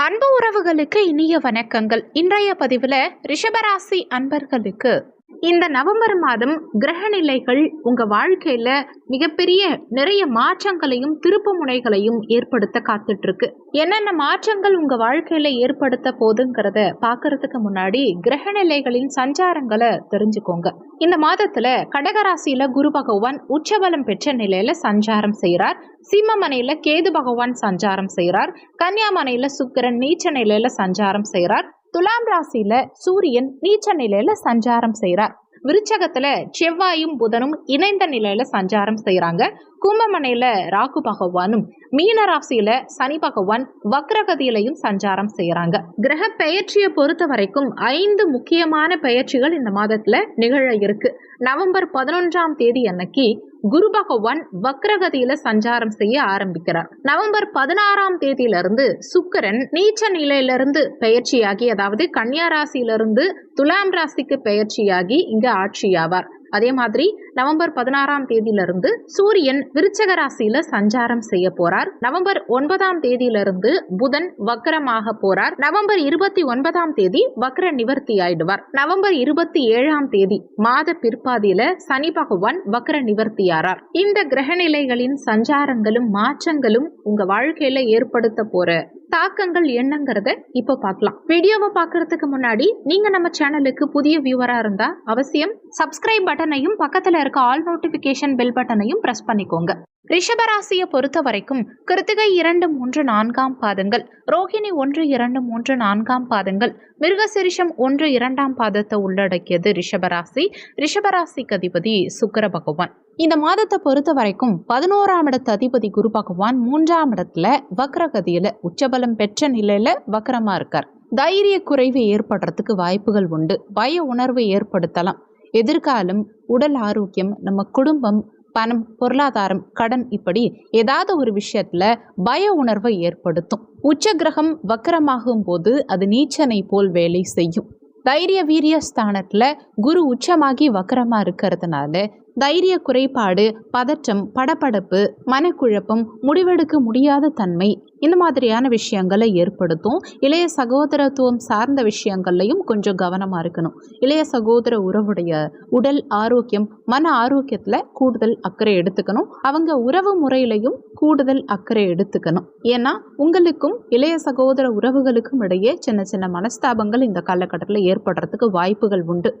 அன்பு உறவுகளுக்கு இனிய வணக்கங்கள். இன்றைய பதிவில் ரிஷபராசி அன்பர்களுக்கு இந்த நவம்பர் மாதம் கிரக நிலைகள் உங்க வாழ்க்கையில மிகப்பெரிய நிறைய மாற்றங்களையும் திருப்பு முனைகளையும் ஏற்படுத்த காத்துட்டு இருக்கு என்னென்ன மாற்றங்கள் உங்க வாழ்க்கையில ஏற்படுத்த போதுங்கிறத பாக்குறதுக்கு முன்னாடி கிரக நிலைகளின் சஞ்சாரங்களை தெரிஞ்சுக்கோங்க. இந்த மாதத்துல கடகராசியில குரு பகவான் உச்சபலம் பெற்ற நிலையில சஞ்சாரம் செய்கிறார் சிம்மமனையில கேது பகவான் சஞ்சாரம் செய்கிறார் கன்னியாமனையில சுக்கிரன் நீச்ச நிலையில சஞ்சாரம் செய்கிறார் துலாம் ராசியில சூரியன் நீச்ச நிலையில சஞ்சாரம் செய்கிறார் விருச்சகத்துல செவ்வாயும் புதனும் இணைந்த நிலையில சஞ்சாரம் செய்யறாங்க கும்பமனையில ராகு பகவானும் மீன ராசியில சனி பகவான் வக்ரகதியிலையும் சஞ்சாரம் செய்யறாங்க. கிரக பெயர்ச்சியை பொறுத்த வரைக்கும் ஐந்து முக்கியமான பெயர்ச்சிகள் இந்த மாதத்துல நிகழ இருக்கு. நவம்பர் பதினொன்றாம் தேதி அன்னைக்கு குரு பகவான் வக்ரகதியில சஞ்சாரம் செய்ய ஆரம்பிக்கிறார். நவம்பர் பதினாறாம் தேதியிலிருந்து சுக்கிரன் நீச்ச நிலையிலிருந்து பெயர்ச்சியாகி அதாவது கன்னியா ராசியிலிருந்து துலாம் ராசிக்கு பெயர்ச்சியாகி இங்க ஆட்சியாவார். அதே மாதிரி நவம்பர் பதினாறாம் தேதியிலிருந்து சூரியன் விருச்சக ராசியில சஞ்சாரம் செய்ய போறார். நவம்பர் ஒன்பதாம் தேதியிலிருந்து புதன் வக்கரமாக போறார். நவம்பர் இருபத்தி ஒன்பதாம் தேதி வக்கர நிவர்த்தி ஆயிடுவார். நவம்பர் இருபத்தி ஏழாம் தேதி மாத பிற்பாதியில சனி பகவான் வக்கர நிவர்த்தியாரார் இந்த கிரகநிலைகளின் சஞ்சாரங்களும் மாற்றங்களும் உங்க வாழ்க்கையில ஏற்படுத்த போற தாக்கங்கள் என்னங்கிறத இப்போ பார்க்கலாம். வீடியோவை பார்க்கறதுக்கு முன்னாடி நீங்க நம்ம சேனலுக்கு புதிய வியூவரா இருந்தா அவசியம் சப்ஸ்கிரைப் பட்டனையும் பக்கத்துல இருக்க ஆல் நோட்டிபிகேஷன் பெல் பட்டனையும் பிரஸ் பண்ணிக்கோங்க. ரிஷபராசியை பொறுத்த வரைக்கும் கிருத்திகை இரண்டு மூன்று நான்காம் பாதங்கள் ரோஹிணி ஒன்று இரண்டு மூன்று நான்காம் பாதங்கள் மிருகசிரிஷம் ஒன்று இரண்டாம் பாதத்தை உள்ளடக்கியது ரிஷபராசி. ரிஷபராசிக்கு அதிபதி சுக்கர பகவான். இந்த மாதத்தை பொறுத்த வரைக்கும் பதினோராம் இடத்து அதிபதி குரு பகவான் மூன்றாம் இடத்துல வக்ரகதியில உச்சபலம் பெற்ற நிலையில வக்ரமா இருக்கார். தைரிய குறைவு ஏற்படுறதுக்கு வாய்ப்புகள் உண்டு. பய உணர்வை ஏற்படுத்தலாம். எதிர்காலம் உடல் ஆரோக்கியம் நம்ம குடும்பம் பணம் பொருளாதாரம் கடன் இப்படி ஏதாவது ஒரு விஷயத்துல பய உணர்வை ஏற்படுத்தும். உச்ச கிரகம் வக்கரமாகும் போது அது நீச்சனை போல் வேலை செய்யும். தைரிய வீரிய ஸ்தானத்துல குரு உச்சமாகி வக்கரமா இருக்கிறதுனால தைரிய குறைபாடு பதற்றம் படபடப்பு மனக்குழப்பம் முடிவெடுக்க முடியாத தன்மை இந்த மாதிரியான விஷயங்களை ஏற்படுத்தும். இளைய சகோதரத்துவம் சார்ந்த விஷயங்கள்லையும் கொஞ்சம் கவனமாக இருக்கணும். இளைய சகோதர உறவுடைய உடல் ஆரோக்கியம் மன ஆரோக்கியத்தில் கூடுதல் அக்கறை எடுத்துக்கணும். அவங்க உறவு முறையிலையும் கூடுதல் அக்கறை எடுத்துக்கணும். ஏன்னா உங்களுக்கும் இளைய சகோதர உறவுகளுக்கும் இடையே சின்ன சின்ன மனஸ்தாபங்கள் இந்த காலகட்டத்தில் ஏற்படுறதுக்கு வாய்ப்புகள் உண்டு.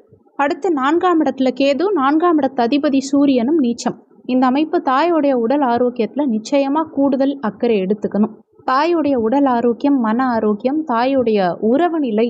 அடுத்து நான்காம் இடத்துல கேது நான்காம் இடத்து அதிபதி சூரியனும் நீச்சம். இந்த அமைப்பு தாயோடைய உடல் ஆரோக்கியத்தில் நிச்சயமாக கூடுதல் அக்கறை எடுத்துக்கணும். தாயுடைய உடல் ஆரோக்கியம் மன ஆரோக்கியம் தாயுடைய உறவு நிலை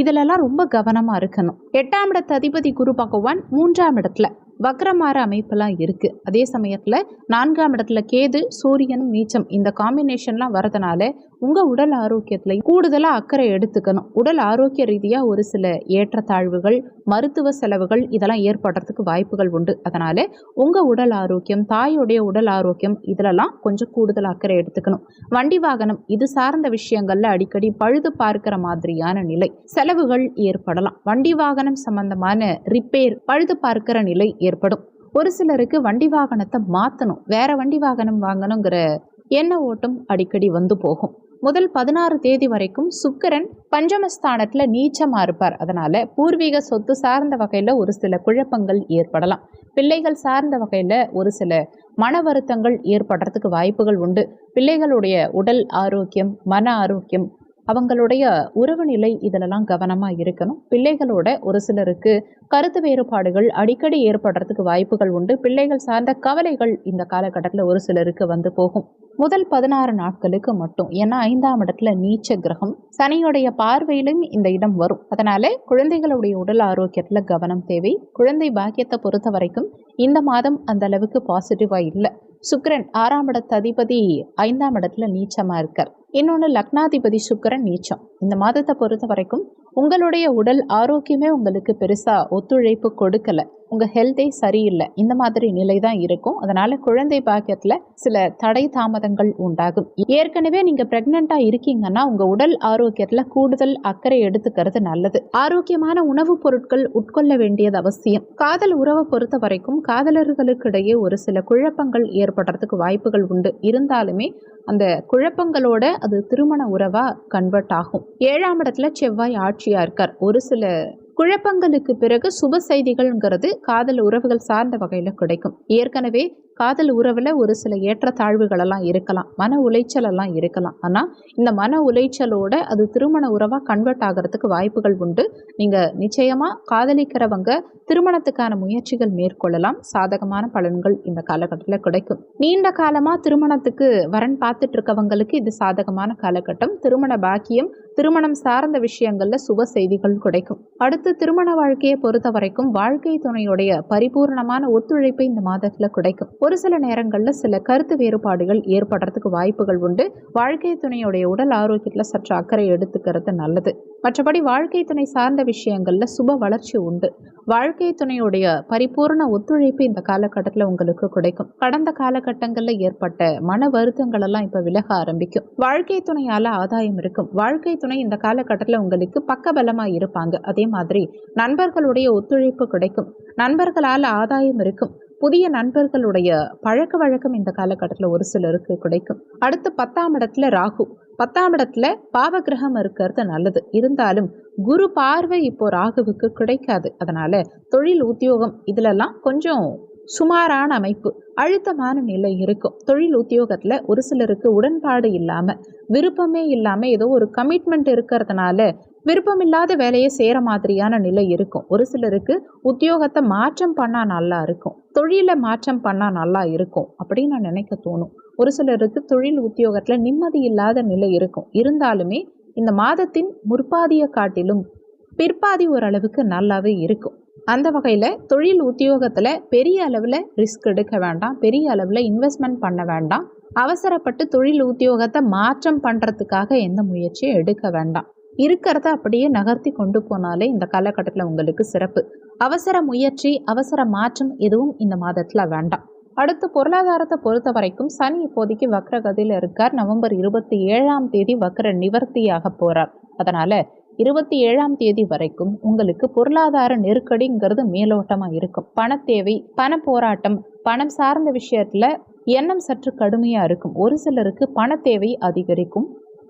இதிலெல்லாம் ரொம்ப கவனமாக இருக்கணும். எட்டாம் இடத்து அதிபதி குரு பகவான் மூன்றாம் இடத்துல வக்ரமார அமைப்பெல்லாம் இருக்குது அதே சமயத்தில் நான்காம் இடத்துல கேது சூரியனும் நீச்சம் இந்த காம்பினேஷன்லாம் வரதுனால உங்கள் உடல் ஆரோக்கியத்தில் கூடுதலாக அக்கறை எடுத்துக்கணும். உடல் ஆரோக்கிய ரீதியாக ஒரு சில ஏற்றத்தாழ்வுகள் மருத்துவ செலவுகள் இதெல்லாம் ஏற்படுறதுக்கு வாய்ப்புகள் உண்டு. அதனால் உங்கள் உடல் ஆரோக்கியம் தாயுடைய உடல் ஆரோக்கியம் இதிலெல்லாம் கொஞ்சம் கூடுதல் அக்கறை எடுத்துக்கணும். வண்டி வாகனம் இது சார்ந்த விஷயங்களில் அடிக்கடி பழுது பார்க்கிற மாதிரியான நிலை. செலவுகள் ஏற்படலாம். வண்டி வாகனம் சம்பந்தமான ரிப்பேர் பழுது பார்க்கிற நிலை ஏற்படும். ஒரு சிலருக்கு வண்டி வாகனத்தை மாற்றணும் வேற வண்டி வாகனம் வாங்கணுங்கிற எண்ண ஓட்டம் அடிக்கடி வந்து போகும். முதல் பதினாறு தேதி வரைக்கும் சுக்கரன் பஞ்சமஸ்தானத்தில் நீச்சமாக இருப்பார். அதனால் பூர்வீக சொத்து சார்ந்த வகையில் ஒரு சில குழப்பங்கள் ஏற்படலாம். பிள்ளைகள் சார்ந்த வகையில் ஒரு சில மன வருத்தங்கள் ஏற்படுறதுக்கு வாய்ப்புகள் உண்டு. பிள்ளைகளுடைய உடல் ஆரோக்கியம் மன ஆரோக்கியம் அவங்களுடைய உறவு நிலை இதிலெல்லாம் கவனமாக இருக்கணும். பிள்ளைகளோட ஒரு சிலருக்கு கருத்து வேறுபாடுகள் அடிக்கடி ஏற்படுறதுக்கு வாய்ப்புகள் உண்டு. பிள்ளைகள் சார்ந்த கவலைகள் இந்த காலகட்டத்தில் ஒரு சிலருக்கு வந்து போகும். முதல் பதினாறு நாட்களுக்கு மட்டும். ஏன்னா ஐந்தாம் இடத்துல நீச்ச கிரகம் சனியுடைய பார்வையிலும் இந்த இடம் வரும். அதனால குழந்தைகளுடைய உடல் ஆரோக்கியத்தில் கவனம் தேவை. குழந்தை பாக்கியத்தை பொறுத்த வரைக்கும் இந்த மாதம் அந்த அளவுக்கு பாசிட்டிவாக இல்லை. சுக்ரன் ஆறாம் இடத்து அதிபதி ஐந்தாம் இடத்துல நீச்சமாக இருக்கார். இன்னொன்று லக்னாதிபதி சுக்கிரன் நீச்சம். இந்த மாதத்தை பொறுத்த வரைக்கும் உங்களுடைய உடல் ஆரோக்கியமே உங்களுக்கு பெருசாக ஒத்துழைப்பு கொடுக்கல. உங்கள் ஹெல்த்தே சரியில்லை. இந்த மாதிரி நிலை தான் இருக்கும். அதனால் குழந்தை பாக்கியத்தில் சில தடை தாமதங்கள் உண்டாகும். ஏற்கனவே நீங்கள் ப்ரெக்னெண்ட்டாக இருக்கீங்கன்னா உங்கள் உடல் ஆரோக்கியத்தில் கூடுதல் அக்கறை எடுத்துக்கிறது நல்லது. ஆரோக்கியமான உணவுப் பொருட்கள் உட்கொள்ள வேண்டியது அவசியம். காதல் உறவை பொறுத்த வரைக்கும் காதலர்களுக்கு இடையே ஒரு சில குழப்பங்கள் ஏற்படுறதுக்கு வாய்ப்புகள் உண்டு. இருந்தாலுமே அந்த குழப்பங்களோட அது திருமண உறவா கன்வெர்ட் ஆகும். ஏழாம் இடத்துல செவ்வாய் ஆட்சியா இருக்கார். ஒரு சில குழப்பங்களுக்கு பிறகு சுப செய்திகள்ங்கிறது காதல் உறவுகள் சார்ந்த வகையில் கிடைக்கும். ஏற்கனவே காதல் உறவில் ஒரு சில ஏற்றத்தாழ்வுகளெல்லாம் இருக்கலாம். மன உளைச்சலெல்லாம் இருக்கலாம். ஆனால் இந்த மன உளைச்சலோட அது திருமண உறவாக கன்வெர்ட் ஆகிறதுக்கு வாய்ப்புகள் உண்டு. நீங்கள் நிச்சயமாக காதலிக்கிறவங்க திருமணத்துக்கான முயற்சிகள் மேற்கொள்ளலாம். சாதகமான பலன்கள் இந்த காலகட்டத்தில் கிடைக்கும். நீண்ட காலமாக திருமணத்துக்கு வரன் பார்த்துட்டு இருக்கவங்களுக்கு இது சாதகமான காலகட்டம். திருமண பாக்கியம் திருமணம் சார்ந்த விஷயங்கள்ல சுப செய்திகள் கிடைக்கும். அடுத்து திருமண வாழ்க்கையை பொறுத்த வரைக்கும் வாழ்க்கை துணையுடைய பரிபூர்ணமான ஒத்துழைப்பு இந்த மாதத்துல கிடைக்கும். ஒரு சில நேரங்களில் சில கருத்து வேறுபாடுகள் ஏற்படுறதுக்கு வாய்ப்புகள் உண்டு. வாழ்க்கை துணையுடைய உடல் ஆரோக்கியத்தில் சற்று அக்கறை எடுத்துக்கிறது நல்லது. மற்றபடி வாழ்க்கை துணை சார்ந்த விஷயங்களில் சுப வளர்ச்சி உண்டு. வாழ்க்கை துணையுடைய பரிபூர்ண ஒத்துழைப்பு இந்த காலகட்டத்தில் உங்களுக்கு கிடைக்கும். கடந்த காலகட்டங்களில் ஏற்பட்ட மன வருத்தங்கள் எல்லாம் இப்போ விலக ஆரம்பிக்கும். வாழ்க்கை துணையால் ஆதாயம் இருக்கும். வாழ்க்கை துணை இந்த காலகட்டத்தில் உங்களுக்கு பக்கபலமாக இருப்பாங்க. அதே மாதிரி நண்பர்களுடைய ஒத்துழைப்பு கிடைக்கும். நண்பர்களால் ஆதாயம் இருக்கும். புதிய நண்பர்களுடைய பழக்க வழக்கம் இந்த காலகட்டத்தில் ஒரு சிலருக்கு கிடைக்கும். அடுத்து பத்தாம் இடத்துல ராகு. பத்தாம் இடத்துல பாவகிரகம் இருக்கிறது நல்லது. இருந்தாலும் குரு பார்வை இப்போ ராகுவுக்கு கிடைக்காது. அதனால தொழில் உத்தியோகம் இதுலலாம் கொஞ்சம் சுமாரான அமைப்பு. அழுத்தமான நிலை இருக்கும். தொழில் உத்தியோகத்தில் ஒரு சிலருக்கு உடன்பாடு இல்லாமல் விருப்பமே இல்லாமல் ஏதோ ஒரு கமிட்மெண்ட் இருக்கிறதுனால விருப்பமில்லாத வேலையை செய்கிற மாதிரியான நிலை இருக்கும். ஒரு சிலருக்கு உத்தியோகத்தை மாற்றம் பண்ணால் நல்லா இருக்கும். தொழிலை மாற்றம் பண்ணால் நல்லா இருக்கும் அப்படின்னு நான் நினைக்க தோணும். ஒரு சிலருக்கு தொழில் உத்தியோகத்தில் நிம்மதி இல்லாத நிலை இருக்கும். இருந்தாலுமே இந்த மாதத்தின் முற்பாதியை காட்டிலும் பிற்பாதி ஓரளவுக்கு நல்லாவே இருக்கும். அந்த வகையில் தொழில் உத்தியோகத்தில் பெரிய அளவில் ரிஸ்க் எடுக்க வேண்டாம். பெரிய அளவில் இன்வெஸ்ட்மெண்ட் பண்ண வேண்டாம். அவசரப்பட்டு தொழில் உத்தியோகத்தை மாற்றம் பண்ணுறதுக்காக எந்த முயற்சியும் எடுக்க வேண்டாம். இருக்கிறத அப்படியே நகர்த்தி கொண்டு போனாலே இந்த காலகட்டத்தில் உங்களுக்கு சிறப்பு. அவசர முயற்சி அவசர மாற்றம் எதுவும் இந்த மாதத்தில் வேண்டாம். அடுத்து பொருளாதாரத்தை பொறுத்த வரைக்கும் சனி இப்போதைக்கு வக்ரகதியில் இருக்கார். நவம்பர் இருபத்தி ஏழாம் தேதி வக்ர நிவர்த்தியாக போகிறார் அதனால் இருபத்தி ஏழாம் தேதி வரைக்கும் உங்களுக்கு பொருளாதார நெருக்கடிங்கிறது மேலோட்டமாக இருக்கும். பண தேவை பண போராட்டம் பணம் சார்ந்த விஷயத்தில் எண்ணம் சற்று கடுமையாக இருக்கும். ஒரு சிலருக்கு பண தேவை அதிகரிக்கும்.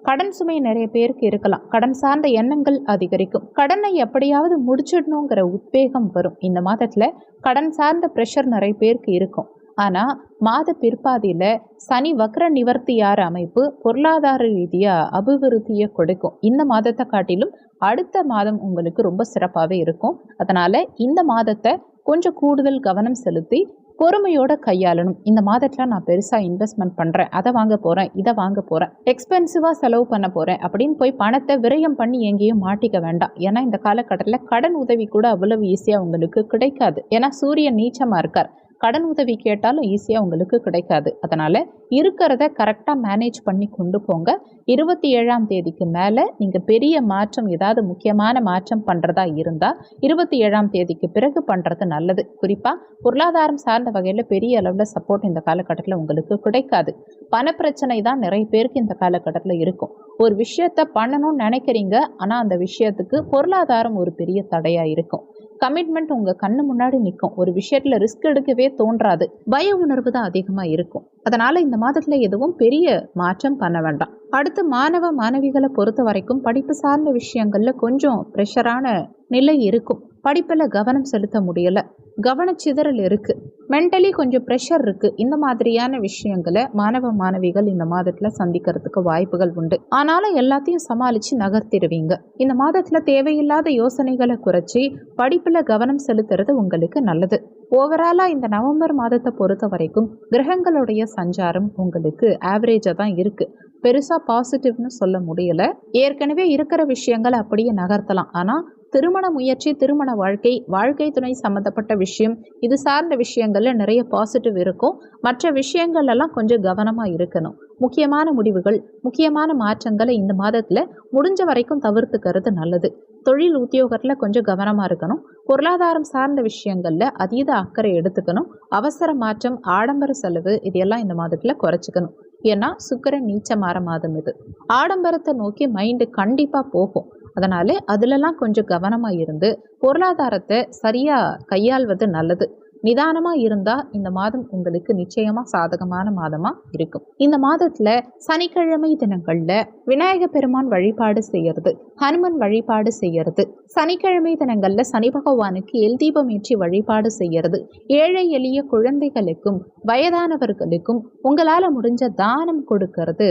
கடன் சுமை நிறைய பேருக்கு இருக்கலாம். கடன் சார்ந்த எண்ணங்கள் அதிகரிக்கும். கடனை எப்படியாவது முடிச்சிடணுங்கிற உத்வேகம் வரும். இந்த மாதத்துல கடன் சார்ந்த ப்ரெஷர் நிறைய பேருக்கு இருக்கும். ஆனால் மாத பிற்பாதியில் சனி வக்ர நிவர்த்தியார் அமைப்பு பொருளாதார ரீதியாக அபிவிருத்தியை கொடுக்கும். இந்த மாதத்தை காட்டிலும் அடுத்த மாதம் உங்களுக்கு ரொம்ப சிறப்பாகவே இருக்கும். அதனால் இந்த மாதத்தை கொஞ்சம் கூடுதல் கவனம் செலுத்தி பொறுமையோட கையாளணும். இந்த மாதத்தில் நான் பெருசாக இன்வெஸ்ட்மெண்ட் பண்ணுறேன் அதை வாங்க போகிறேன் இதை வாங்க போகிறேன் எக்ஸ்பென்சிவாக செலவு பண்ண போகிறேன் அப்படின்னு போய் பணத்தை விரயம் பண்ணி எங்கேயும் மாட்டிக்க வேண்டாம். ஏன்னா இந்த காலகட்டத்தில் கடன் உதவி கூட அவ்வளவு ஈஸியாக உங்களுக்கு கிடைக்காது. ஏன்னா சூரியன் நீச்சமாக இருக்கார். கடன் உதவி கேட்டாலும் ஈஸியாக உங்களுக்கு கிடைக்காது. அதனால் இருக்கிறத கரெக்டாக மேனேஜ் பண்ணி கொண்டு போங்க. இருபத்தி ஏழாம் தேதிக்கு மேலே நீங்கள் பெரிய மாற்றம் ஏதாவது முக்கியமான மாற்றம் பண்ணுறதா இருந்தால் இருபத்தி ஏழாம் தேதிக்கு பிறகு பண்ணுறது நல்லது. குறிப்பாக பொருளாதாரம் சார்ந்த வகையில் பெரிய அளவில் சப்போர்ட் இந்த காலகட்டத்தில் உங்களுக்கு கிடைக்காது. பணப்பிரச்சனை தான் நிறைய பேருக்கு இந்த காலகட்டத்தில் இருக்கும். ஒரு விஷயத்த பண்ணணும்னு நினைக்கிறீங்க ஆனால் அந்த விஷயத்துக்கு பொருளாதாரம் ஒரு பெரிய தடையாக இருக்கும். கமிட்மெண்ட் உங்கள் கண்ணு முன்னாடி நிற்கும் ஒரு விஷயத்தில் ரிஸ்க் எடுக்கவே தோன்றாது. பய உணர்வு தான் அதிகமாக இருக்கும். அதனால் இந்த மாதத்தில் எதுவும் பெரிய மாற்றம் பண்ண வேண்டாம். அடுத்து மாணவ மாணவிகளை பொறுத்த வரைக்கும் படிப்பு சார்ந்த விஷயங்களில் கொஞ்சம் ப்ரெஷரான நிலை இருக்கும். படிப்பில் கவனம் செலுத்த முடியலை. கவனச்சிதறல் இருக்குது மென்டலி கொஞ்சம் ப்ரெஷர் இருக்குது இந்த மாதிரியான விஷயங்களை மாணவ மாணவிகள் இந்த மாதத்தில் சந்திக்கிறதுக்கு வாய்ப்புகள் உண்டு. ஆனாலும் எல்லாத்தையும் சமாளித்து நகர்த்திடுவீங்க. இந்த மாதத்தில் தேவையில்லாத யோசனைகளை குறைச்சி படிப்பில் கவனம் செலுத்துறது உங்களுக்கு நல்லது. ஓவராலாக இந்த நவம்பர் மாதத்தை பொறுத்த வரைக்கும் கிரகங்களுடைய சஞ்சாரம் உங்களுக்கு ஆவரேஜாக தான் இருக்குது பெருசாக பாசிட்டிவ்னு சொல்ல முடியலை. ஏற்கனவே இருக்கிற விஷயங்களை அப்படியே நகர்த்தலாம். ஆனால் திருமண முயற்சி திருமண வாழ்க்கை வாழ்க்கை துணை சம்மந்தப்பட்ட விஷயம் இது சார்ந்த விஷயங்களில் நிறைய பாசிட்டிவ் இருக்கும். மற்ற விஷயங்கள் எல்லாம் கொஞ்சம் கவனமாக இருக்கணும். முக்கியமான முடிவுகள் முக்கியமான மாற்றங்களை இந்த மாதத்தில் முடிஞ்ச வரைக்கும் தவிர்த்துக்கிறது நல்லது. தொழில் உத்தியோகத்தில் கொஞ்சம் கவனமாக இருக்கணும். பொருளாதாரம் சார்ந்த விஷயங்களில் அதீத அக்கறை எடுத்துக்கணும். அவசர மாற்றம் ஆடம்பர செலவு இதெல்லாம் இந்த மாதத்தில் குறைச்சிக்கணும். ஏன்னா சுக்கிரன் நீச்சமாற மாதம் இது. ஆடம்பரத்தை நோக்கி மைண்டு கண்டிப்பாக போகும். அதனால் அதுலலாம் கொஞ்சம் கவனமாக இருந்து பொருளாதாரத்தை சரியாக கையாள்வது நல்லது. நிதானமாக இருந்தால் இந்த மாதம் உங்களுக்கு நிச்சயமாக சாதகமான மாதமாக இருக்கும். இந்த மாதத்தில் சனிக்கிழமை தினங்களில் விநாயக பெருமான் வழிபாடு செய்யறது ஹனுமன் வழிபாடு செய்யறது சனிக்கிழமை தினங்களில் சனி பகவானுக்கு எல் தீபம் ஏற்றி வழிபாடு செய்யறது ஏழை எளிய குழந்தைகளுக்கும் வயதானவர்களுக்கும் உங்களால் முடிஞ்ச தானம் கொடுக்கறது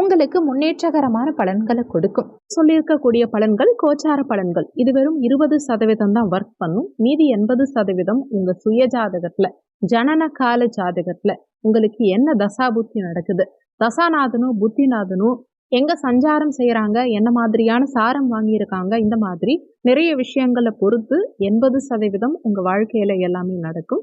உங்களுக்கு முன்னேற்றகரமான பலன்களை கொடுக்கும். சொல்லியிருக்கக்கூடிய பலன்கள் கோச்சார பலன்கள். இது வெறும் இருபது சதவீதம் தான் ஒர்க் பண்ணும். மீதி எண்பது சதவீதம் உங்க சுய ஜாதகத்துல ஜனன கால ஜாதகத்துல உங்களுக்கு என்ன தசாபுத்தி நடக்குது? தசாநாதனும் புத்திநாதனும் எங்க சஞ்சாரம் செய்யறாங்க என்ன மாதிரியான சாரம் வாங்கியிருக்காங்க? இந்த மாதிரி நிறைய விஷயங்களை பொறுத்து எண்பது சதவீதம் உங்க வாழ்க்கையில எல்லாமே நடக்கும்.